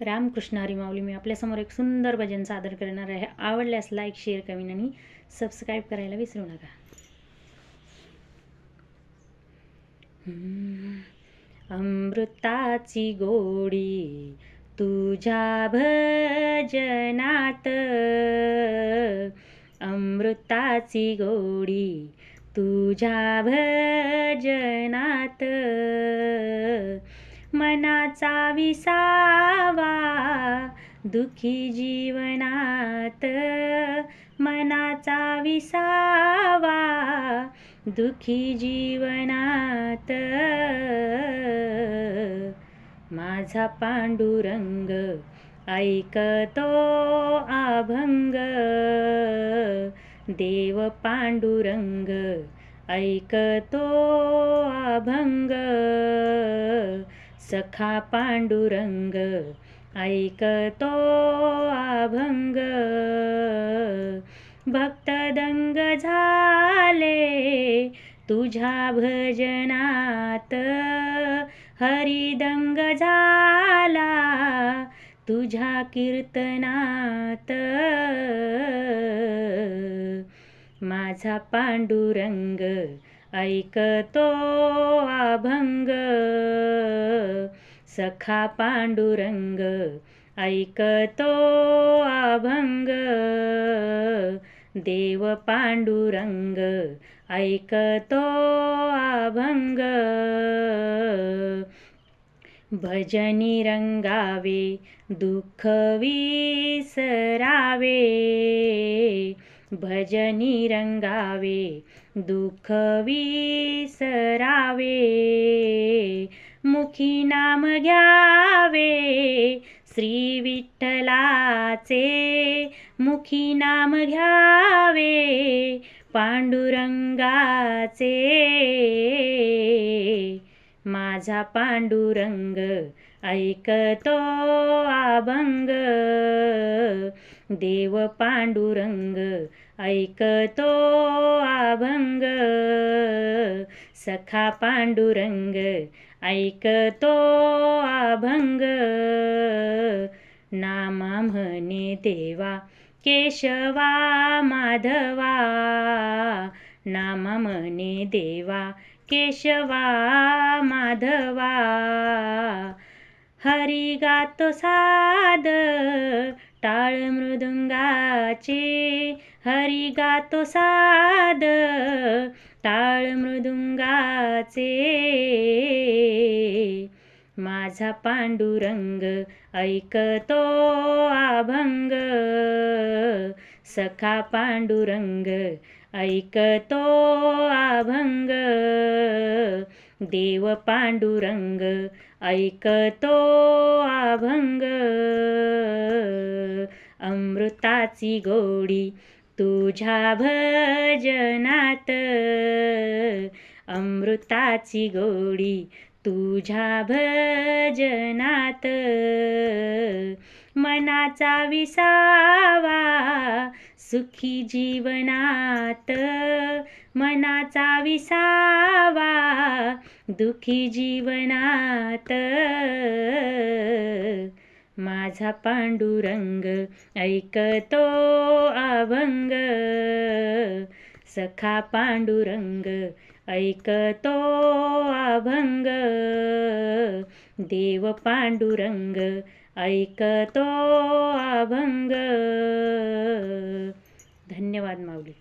रामकृष्ण हरीमाऊली. मी आपल्यासमोर एक सुंदर भजन सादर करणार आहे. आवडल्यास लाईक शेअर कमेंट आणि सबस्क्राईब करायला विसरू नका. अमृताची गोडी तुझ्या भजनात. अमृताची गोडी तुझ्या भजनात. मनाचा विसावा दुखी जीवनात मनाचा विसावा दुखी जीवनात माझा पांडुरंग ऐकतो अभंग. देव पांडुरंग ऐकतो अभंग. सखा पांडुरंग ऐकतो अभंग. भक्तदंग झाले तुझ्या भजनात. हरिदंग झाला तुझ्या कीर्तनात. माझा पांडुरंग ऐकतो अभंग. सखा पांडुरंग ऐकतो अभंग. देव पांडुरंग ऐकतो अभंग. भजनी रंगावे दुःख विसरावे. भजनी रंगावे दुःख विसरावे मुखी नाम घ्यावे श्री विठ्ठलाचे मुखी नाम घ्यावे पांडुरंगाचे. माझा पांडुरंग ऐकतो अभंग देव पांडुरंग ऐकतो अभंग. सखा पांडुरंग ऐकतो अभंग. नामा म्हणे देवा केशवा माधवा. नामा म्हणे देवा केशवा माधवा. हरी गातो साद टाळ मृदुंगाचे हरी गातो साद. टाळ मृदुंगाचे माझा पांडुरंग ऐकतो अभंग. सखा पांडुरंग ऐकतो अभंग. देव पांडुरंग ऐकतो अभंग. अमृताची गोडी तुझ्या भजनात. अमृताची गोडी तुझ्या भजनात. मनाचा विसावा सुखी जीवनात. मनाचा विसावा दुखी जीवनात. माझा पांडुरंग ऐकतो अभंग. सखा पांडुरंग ऐकतो अभंग. देव पांडुरंग ऐकतो अभंग. धन्यवाद माऊली.